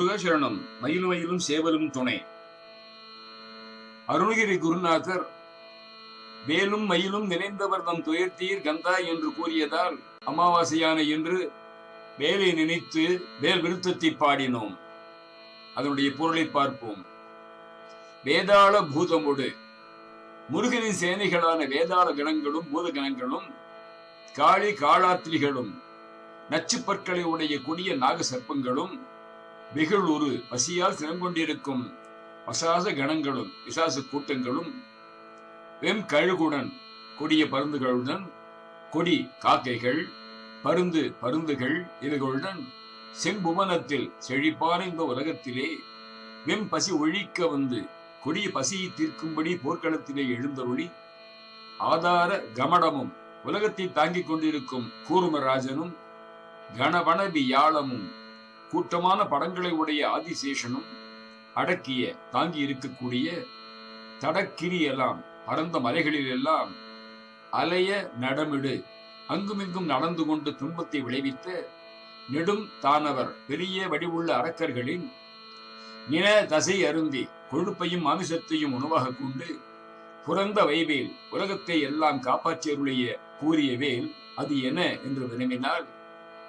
முருகசரணம் மயில் மயிலும் சேவலும் துணை. அருணகிரி குருநாதர் வேலும் மயிலும் நினைந்தவர் தம் துயர்த்தீர் கந்தா என்று கூறியதால் அமாவாசையான என்று வேலை நினைத்து வேல் விருத்தத்தை பாடினோம். அதனுடைய பொருளை பார்ப்போம். வேதாள பூதமுடு. முருகனின் சேனைகளான வேதாள கணங்களும் பூத கணங்களும் காளி காளாத்திரிகளும் நச்சுப்பற்களை உடைய கொடிய நாக சர்ப்பங்களும் வெகுளூரு பசியால் திறங்கொண்டிருக்கும் பசாச கணங்களும் பிசாசு கூட்டங்களும் வெம் கழுகுடன் கொடிய பருந்துகளுடன் கொடி காக்கைகள் பருந்து பருந்துகள் இவைகளுடன் செம்புவனத்தில் செழிப்பான இந்த உலகத்திலே வெம் பசி ஒழிக்க வந்து கொடிய பசியை தீர்க்கும்படி போர்க்களத்திலே எழுந்தருளி ஆதார கமடமும் உலகத்தை தாங்கிக் கொண்டிருக்கும் கூர்மராஜனும் கணவனபி யாழமும் கூட்டமான படங்களை உடைய ஆதிசேஷனும் அடக்கிய தாங்கி இருக்கக்கூடிய தடக்கிரி எல்லாம் பரந்த மலைகளில் எல்லாம் அலைய நடமிடு. அங்குமிங்கும் நடந்து கொண்டு துன்பத்தை விளைவித்த நெடும் தானவர் பெரிய வடிவுள்ள அரக்கர்களின் நின தசை அருந்தி கொழுப்பையும் மாமிசத்தையும் உணவாக கொண்டு புறந்த வைவேல் உலகத்தை எல்லாம் காப்பாற்றியருடைய கூறிய வேல் அது என என்று வினவினால்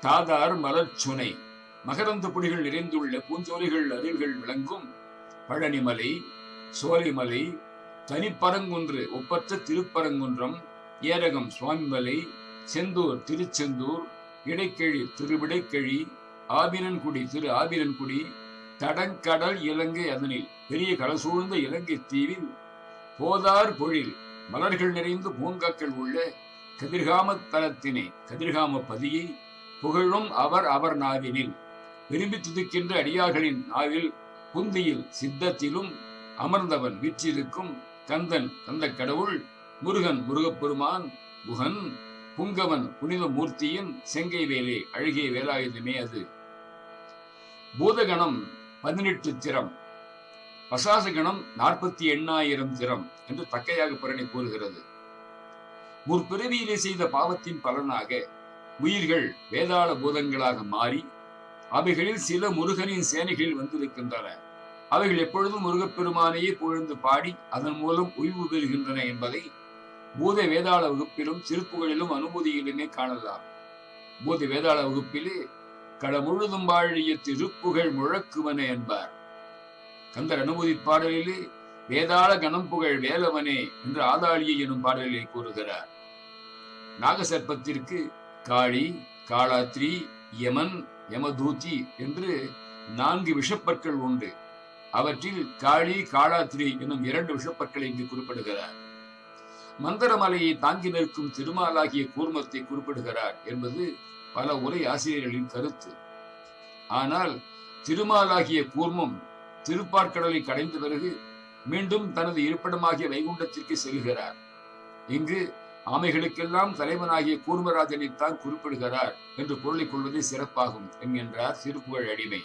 தாதார் மலர்ச்சுனை. மகரந்த புடிகள் நிறைந்துள்ள பூஞ்சோலைகள் அருள்கள் விளங்கும். பழனிமலை சோலைமலை தனிப்பரங்குன்று ஒப்பற்ற திருப்பரங்குன்றம் ஏரகம் சுவாமிமலை செந்தூர் திருச்செந்தூர் இடைக்கழி திருவிடைக்கழி ஆபிரன்குடி திரு ஆபிரன்குடி தடங்கடல் இலங்கை அதனில் பெரிய கலசூழ்ந்த இலங்கை தீவில் போதார் பொழில் மலர்கள் நிறைந்து பூங்காக்கள் உள்ள கதிர்காம தலத்தினை கதிர்காம பதியை புகழும் அவர் அவர் நாவினில். விரும்பி துதிக்கின்ற அடியார்களின் நாவில் குந்தியில் சித்தத்திலும் அமர்ந்தவன் வீற்றிருக்கும் கந்தன் கந்த கடவுள் முருகன் முருகப்பெருமான் குகன் புங்கவன் புனித மூர்த்தியின் செங்கை வேலை அழகிய வேலாயுதமே அது. பூதகணம் பதினெட்டு திறம். பசாசகணம் நாற்பத்தி எண்ணாயிரம் திறம் என்று தக்கையாக பரணி கூறுகிறது. முற்பிறவியிலே செய்த பாவத்தின் பலனாக உயிர்கள் வேதாள பூதங்களாக மாறி அவைகளில் சில முருகனின் சேனைகளில் வந்திருக்கின்றன. அவைகள் எப்பொழுதும் முருகப்பெருமானையே புகழ்ந்து பாடி அதன் மூலம் உய்வு பெறுகின்றன என்பதை பூத வேதாள வகுப்பிலும் சிறப்புகளிலும் அனுமதியிலுமே காணலாம். பூத வேதாள வகுப்பிலே கட முழுதும் வாழிய திருப்புகழ் முழக்குவன என்பார். கந்தர் அனுமதி பாடலிலே வேதாள கணம்புகழ் வேலவனே என்று ஆதாளியை எனும் பாடலிலே கூறுகிறார். நாகசர்ப்பத்திற்கு காளி காளாத்ரி யமன் யமதூதி என்று நான்கு விஷப்பற்கள் உண்டு. அவற்றில் காளி காளாத்ரி என்னும் இரண்டு விஷப்பற்களை இங்கு குறிப்பிடுகிறார். மந்திரமலையை தாங்கி நிற்கும் திருமாலாகிய கூர்மத்தை குறிப்பிடுகிறார் என்பது பல உரை ஆசிரியர்களின் கருத்து. ஆனால் திருமாலாகிய கூர்மம் திருப்பார்க்கடலை கடைந்த பிறகு மீண்டும் தனது இருப்பிடமாகிய வைகுண்டத்திற்கு செல்கிறார். இங்கு ஆமைகளுக்கெல்லாம் தலைவனாகிய கூர்மராஜனைத்தான் குறிப்பிடுகிறார் என்று பொருளைக் கொள்வதே சிறப்பாகும் என்கின்றார் திருப்புகழ் அடிமை.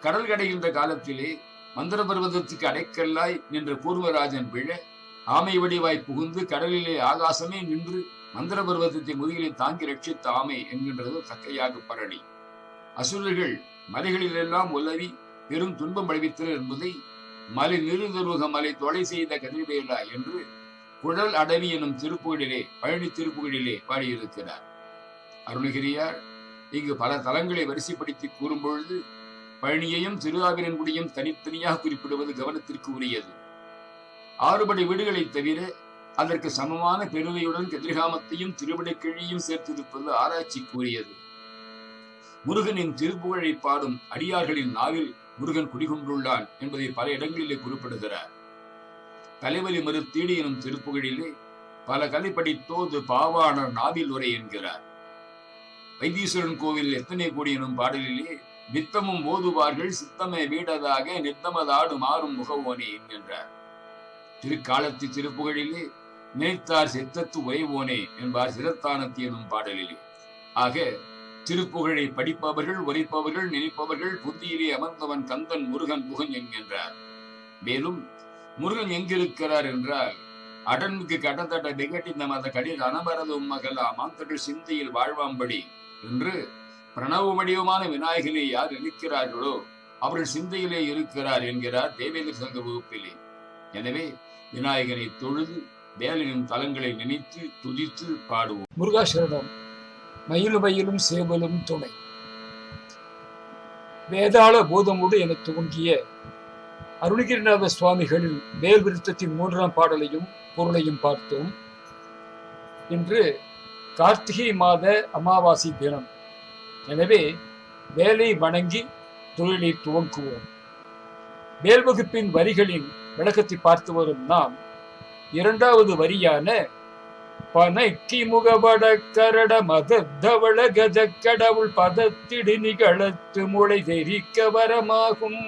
கடல் கடைகின்ற காலத்திலே மந்திர பர்வதத்துக்கு அடைக்கல்லாய் நின்ற கூர்மராஜன் விழ ஆமை வடிவாய் புகுந்து கடலிலே ஆகாசமே நின்று மந்திர பர்வதத்தை முதுகிலே தாங்கி ரட்சித்த ஆமை என்கின்றது தக்கையாக பரணி. அசுரர்கள் மலைகளிலெல்லாம் உலவி பெரும் துன்பம் விளைவித்தனர் என்பதை மலை நிறுதருவக மலை தொலை செய்த கதிர்வேலா என்று குழல் அடவி எனும் திருப்புகளிலே பழனி திருப்புகளிலே பாடியிருக்கிறார். அருணகிரியார் இங்கு பல தலங்களை வரிசைப்படுத்தி கூறும் பொழுது பழனியையும் திருவாவினன்குடியும் தனித்தனியாக குறிப்பிடுவது கவனத்திற்கு உரியது. ஆறுபடை வீடுகளை தவிர அதற்கு சமமான பெருமையுடன் கதிர்காமத்தையும் திருவிடைக்கிழியும் சேர்த்திருப்பது ஆராய்ச்சிக்குரியது. முருகனின் திருப்புகழை பாடும் அடியார்களின் நாவில் முருகன் குடிகொண்டுள்ளான் என்பதை பல இடங்களிலே குறிப்பிடுகிறார். தலைவலி மறுத்தீடு எனும் திருப்புகழிலே பல கலை படித்தோது பாவாணர் நாவில் உரை என்கிறார். வைத்தீஸ்வரன் கோவில் எத்தனை கோடி எனும் பாடலிலே நித்தமும் ஓதுவார்கள் சித்தமே வீடதாக நித்தமதாடு மாறும் முகவோனே என்கின்றார். திருக்காலத்து திருப்புகழிலே நினைத்தார் சித்தத்து உரைவோனே என்பார் சிரத்தானத்தி எனும் பாடலிலே. ஆக திருப்புகழை படிப்பவர்கள் உரைப்பவர்கள் நினைப்பவர்கள் புத்தியிலே அமர்ந்தவன் கந்தன் முருகன் புகன் என்கின்றார். மேலும் முருகன் எங்கிருக்கிறார் என்றால் அடன்மிக்கு கடத்தட்ட திகட்டிந்த மத கடித அனபரது மகளா மாந்தர்கள் சிந்தையில் வாழ்வாம்படி என்று பிரணவ வடிவமான விநாயகனை யார் இருக்கிறார்களோ அவர்கள் சிந்தையிலே இருக்கிறார் என்கிறார் தேவேந்திர சங்க வகுப்பிலே. எனவே விநாயகனை தொழுது வேலையின் தலங்களை நினைத்து துதித்து பாடுவோம். முருகாசரணம் மயிலு மயிலும் சேவலும் துணை. வேதாள பூதமுடு என துவங்கிய அருணகிரிநாத சுவாமிகள் வேல் விருத்தத்தின் மூன்றாம் பாடலையும் பொருளையும் பார்த்தோம். இன்று கார்த்திகை மாத அமாவாசை தினம். எனவே வேலை வணங்கி தொழிலை துவங்குவோம். வேல் வகுப்பின் வரிகளின் விளக்கத்தை பார்த்து வரும் நாம் இரண்டாவது வரியான பனைக்கி முகபட கரட மத தவள கஜ கடவுள் பதத்திடு நிகழத்து முளை தெரிக்க வரமாகும்.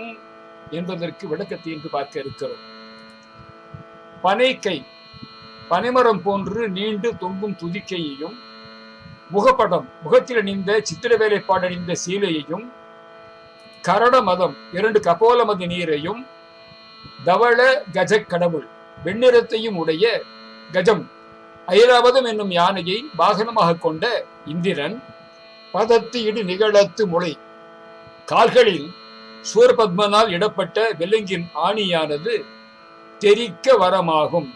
என்பதற்கு விளக்கத்தை இன்று பார்க்க இருக்கிறோம். பனைக்கை பனைமரம் போன்று நீண்டு தொங்கும் துதிக்கையையும் முகப்படம் முகத்தில் அணிந்த சித்திர வேலைப்பாடு அணிந்த சீலையையும் கரட மதம் இரண்டு கபோல மத நீரையும் தவள கஜ கடவுள் வெண்ணிறத்தையும் உடைய கஜம் ஐராவதம் என்னும் யானையை வாகனமாக கொண்ட இந்திரன் பதத்து இடு நிகழத்து முளை கால்களில் சூரபத்மனால் இடப்பட்ட விலங்கின் ஆணியானது தெரிக்க வரமாகும்.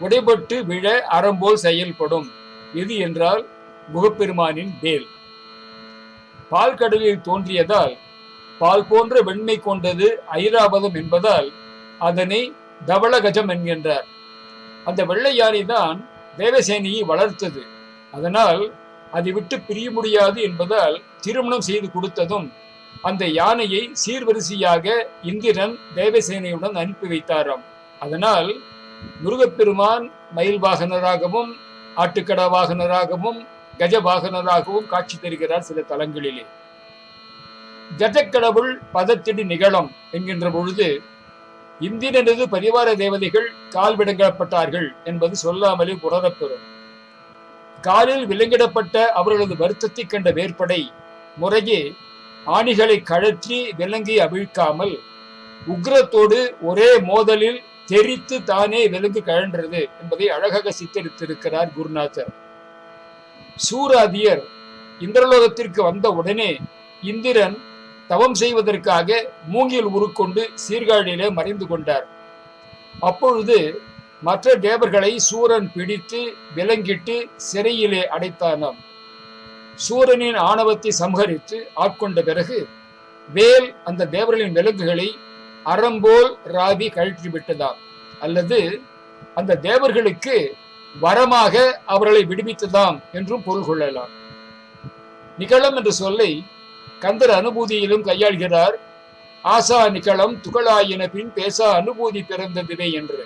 உடைபட்டு விழ அறம்போல் செயல்படும். எது என்றால் முகப்பெருமானின் வேல். பால் கடலில் தோன்றியதால் பால் போன்ற வெண்மை கொண்டது ஐராவதம் என்பதால் அதனை தவளகஜம் என்கின்றார். அந்த வெள்ளை யானை தான் தேவசேனியை வளர்த்தது. அதனால் அதை விட்டு பிரிய முடியாது என்பதால் திருமணம் செய்து கொடுத்ததும் அந்த யானையை சீர்வரிசையாக இந்திரன் தேவசேனையுடன் அனுப்பி வைத்தாராம். அதனால் முருகப்பெருமான் மயில் வாகனராகவும் ஆட்டுக்கடா வாகனராகவும் கஜ வாகனராகவும் காட்சி தருகிறார் சில தலங்களிலே. கஜக்கடவுள் பதத்திடு நிகழம் என்கின்ற பொழுது இந்திரனது பரிவார தேவதைகள் கால் விடங்கப்பட்டார்கள் என்பது சொல்லாமலே புணரப்பெறும் காலில் விலங்கிடப்பட்ட அவர்களது வருத்தத்தை கண்ட வேற்படை முறையே ஆணிகளை கழற்றி விலங்கி அவிழ்க்காமல் உக்ரத்தோடு ஒரே மோதலில் தெரித்து தானே விலங்கு கழன்றது என்பதை அழகாக சித்தரித்திருக்கிறார் குருநாதர். சூராதியர் இந்திரலோகத்திற்கு வந்த உடனே இந்திரன் தவம் செய்வதற்காக மூங்கில் உருக்கொண்டு சீர்காழியிலே மறைந்து கொண்டார். அப்பொழுது மற்ற தேவர்களை சூரன் பிடித்து விலங்கிட்டு சிறையிலே அடைத்தானாம். சூரனின் ஆணவத்தை சம்ஹரித்து ஆட்கொண்ட பிறகு வேல் அந்த தேவர்களின் விலங்குகளை அறம்போல் ராவி கழற்றி விட்டதாம். அல்லது அந்த தேவர்களுக்கு வரமாக அவர்களை விடுவித்ததாம் என்றும் பொருள் கொள்ளலாம். நிகழம் என்ற சொல்லை கந்தர் அனுபூதியிலும் கையாள்கிறார். ஆசா நிகழம் துகளாயின பின் பேசா அனுபூதி பிறந்ததுவே என்று.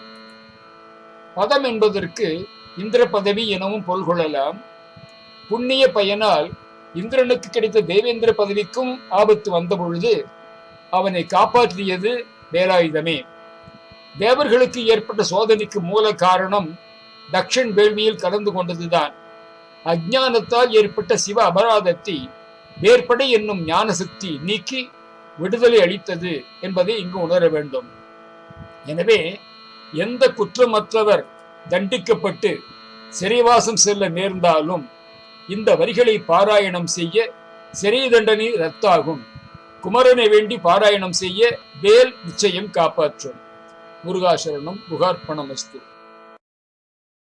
பதம் என்பதற்கு இந்திர பதவி எனவும் பொருள் கொள்ளலாம். புண்ணிய பையனால் இந்திரனுக்கு கிடைத்த தேவேந்திர பதவிக்கும் ஆபத்து வந்த பொழுது அவனை காப்பாற்றியது வேலாயுதமே. தேவர்களுக்கு ஏற்பட்ட சோதனைக்கு மூல காரணம் தக்ஷன் வேள்வியில் கலந்து கொண்டதுதான். அஜ்ஞானத்தால் ஏற்பட்ட சிவ அபராதத்தை வேற்படை என்னும் ஞான சக்தி நீக்கி விடுதலை அளித்தது என்பதை இங்கு உணர வேண்டும். எனவே எந்த குற்றமற்றவர் தண்டிக்கப்பட்டு சிறைவாசம் செல்ல நேர்ந்தாலும் இந்த வரிகளை பாராயணம் செய்ய சிறை தண்டனை ரத்தாகும். குமரனை வேண்டி பாராயணம் செய்ய வேல் நிச்சயம் காப்பாற்றும். முருகாசரணம் புகார்ப்பணமஸ்து